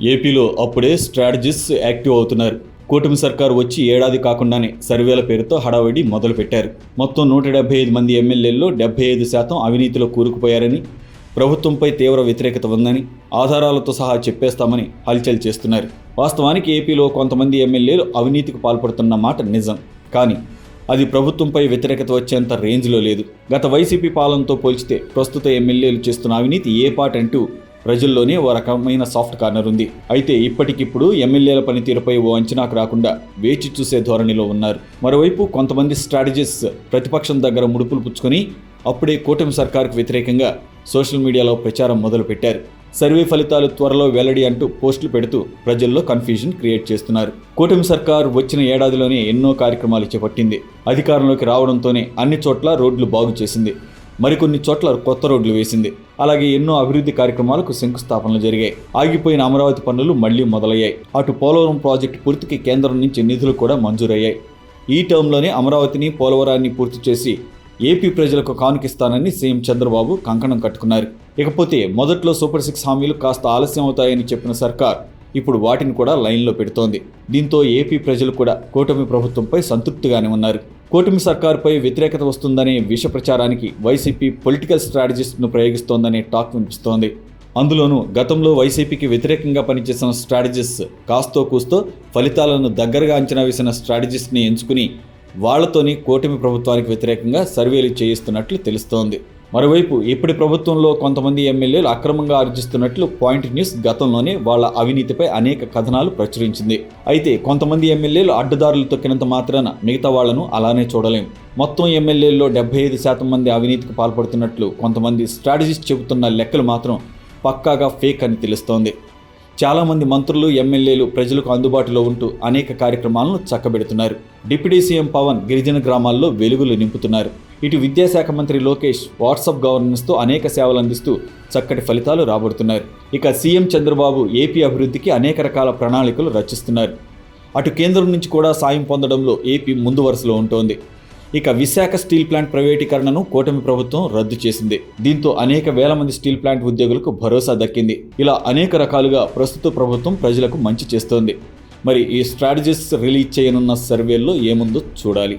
ఏపీలో అప్పుడే strategist active అవుతున్నారు. కూటమి సర్కారు వచ్చి ఏడాది కాకుండానే సర్వేల పేరుతో హడావిడి మొదలుపెట్టారు. మొత్తం నూట డెబ్బై ఐదు మంది ఎమ్మెల్యేల్లో డెబ్బై ఐదు శాతం అవినీతిలో కూరుకుపోయారని ప్రభుత్వంపై తీవ్ర వ్యతిరేకత ఉందని ఆధారాలతో సహా చెప్పేస్తామని హల్చల్ చేస్తున్నారు. వాస్తవానికి ఏపీలో కొంతమంది ఎమ్మెల్యేలు అవినీతికి పాల్పడుతున్న మాట నిజం. కానీ అది ప్రభుత్వంపై వ్యతిరేకత వచ్చేంత రేంజ్లో లేదు. గత వైసీపీ పాలనతో పోల్చితే ప్రస్తుత ఎమ్మెల్యేలు చేస్తున్న అవినీతి ఏ పాట అంటూ ప్రజల్లోనే ఓ రకమైన సాఫ్ట్ కార్నర్ ఉంది. అయితే ఇప్పటికిప్పుడు ఎమ్మెల్యేల పనితీరుపై ఓ అంచనాకు రాకుండా వేచి చూసే ధోరణిలో ఉన్నారు. మరోవైపు కొంతమంది స్ట్రాటజిస్ట్ ప్రతిపక్షం దగ్గర ముడుపులు పుచ్చుకొని అప్పుడే కూటమి సర్కార్కు వ్యతిరేకంగా సోషల్ మీడియాలో ప్రచారం మొదలుపెట్టారు. సర్వే ఫలితాలు త్వరలో వెల్లడి అంటూ పోస్టులు పెడుతూ ప్రజల్లో కన్ఫ్యూజన్ క్రియేట్ చేస్తున్నారు. కూటమి సర్కార్ వచ్చిన ఏడాదిలోనే ఎన్నో కార్యక్రమాలు చేపట్టింది. అధికారంలోకి రావడంతోనే అన్ని చోట్ల రోడ్లు బాగు చేసింది. మరికొన్ని చోట్ల కొత్త రోడ్లు వేసింది. అలాగే ఎన్నో అభివృద్ధి కార్యక్రమాలకు శంకుస్థాపనలు జరిగాయి. ఆగిపోయిన అమరావతి పనులు మళ్ళీ మొదలయ్యాయి. అటు పోలవరం ప్రాజెక్టు పూర్తికి కేంద్రం నుంచి నిధులు కూడా మంజూరయ్యాయి. ఈ టర్మ్లోనే అమరావతిని పోలవరాన్ని పూర్తి చేసి ఏపీ ప్రజలకు కానుకిస్తానని సీఎం చంద్రబాబు కంకణం కట్టుకున్నారు. ఇకపోతే మొదట్లో సూపర్ సిక్స్ హామీలు కాస్త ఆలస్యం అవుతాయని చెప్పిన సర్కార్ ఇప్పుడు వాటిని కూడా లైన్లో పెడుతోంది. దీంతో ఏపీ ప్రజలు కూడా కూటమి ప్రభుత్వంపై సంతృప్తిగానే ఉన్నారు. కూటమి సర్కారుపై వ్యతిరేకత వస్తుందనే విష ప్రచారానికి వైసీపీ పొలిటికల్ స్ట్రాటజిస్ట్ను ప్రయోగిస్తోందనే టాక్ వినిపిస్తోంది. అందులోనూ గతంలో వైసీపీకి వ్యతిరేకంగా పనిచేసిన స్ట్రాటజిస్ట్ కాస్తో కూస్తో ఫలితాలను దగ్గరగా అంచనా వేసిన స్ట్రాటజిస్ట్ని ఎంచుకుని వాళ్ళతోని కూటమి ప్రభుత్వానికి వ్యతిరేకంగా సర్వేలు చేయిస్తున్నట్లు తెలుస్తోంది. మరోవైపు ఇప్పటి ప్రభుత్వంలో కొంతమంది ఎమ్మెల్యేలు అక్రమంగా ఆర్జిస్తున్నట్లు పాయింట్ న్యూస్ గతంలోనే వాళ్ళ అవినీతిపై అనేక కథనాలు ప్రచురించింది. అయితే కొంతమంది ఎమ్మెల్యేలు అడ్డదారులు తొక్కినంత మాత్రాన మిగతా వాళ్ళను అలానే చూడలేం. మొత్తం ఎమ్మెల్యేల్లో డెబ్బై ఐదు శాతం మంది అవినీతికి పాల్పడుతున్నట్లు కొంతమంది స్ట్రాటజిస్ట్ చెబుతున్న లెక్కలు మాత్రం పక్కాగా ఫేక్ అని తెలుస్తోంది. చాలామంది మంత్రులు ఎమ్మెల్యేలు ప్రజలకు అందుబాటులో ఉంటూ అనేక కార్యక్రమాలను చక్కబెడుతున్నారు. డిప్యూటీ సీఎం పవన్ గిరిజన గ్రామాల్లో వెలుగులు నింపుతున్నారు. ఇటు విద్యాశాఖ మంత్రి లోకేష్ వాట్సాప్ గవర్నెన్స్తో అనేక సేవలు అందిస్తూ చక్కటి ఫలితాలు రాబడుతున్నారు. ఇక సీఎం చంద్రబాబు ఏపీ అభివృద్ధికి అనేక రకాల ప్రణాళికలు రచిస్తున్నారు. అటు కేంద్రం నుంచి కూడా సాయం పొందడంలో ఏపీ ముందు వరుసలో ఉంటోంది. ఇక విశాఖ స్టీల్ ప్లాంట్ ప్రైవేటీకరణను కూటమి ప్రభుత్వం రద్దు చేసింది. దీంతో అనేక వేల మంది స్టీల్ ప్లాంట్ ఉద్యోగులకు భరోసా దక్కింది. ఇలా అనేక రకాలుగా ప్రస్తుత ప్రభుత్వం ప్రజలకు మంచి చేస్తోంది. మరి ఈ స్ట్రాటజీస్ రిలీజ్ చేయనున్న సర్వేల్లో ఏముందో చూడాలి.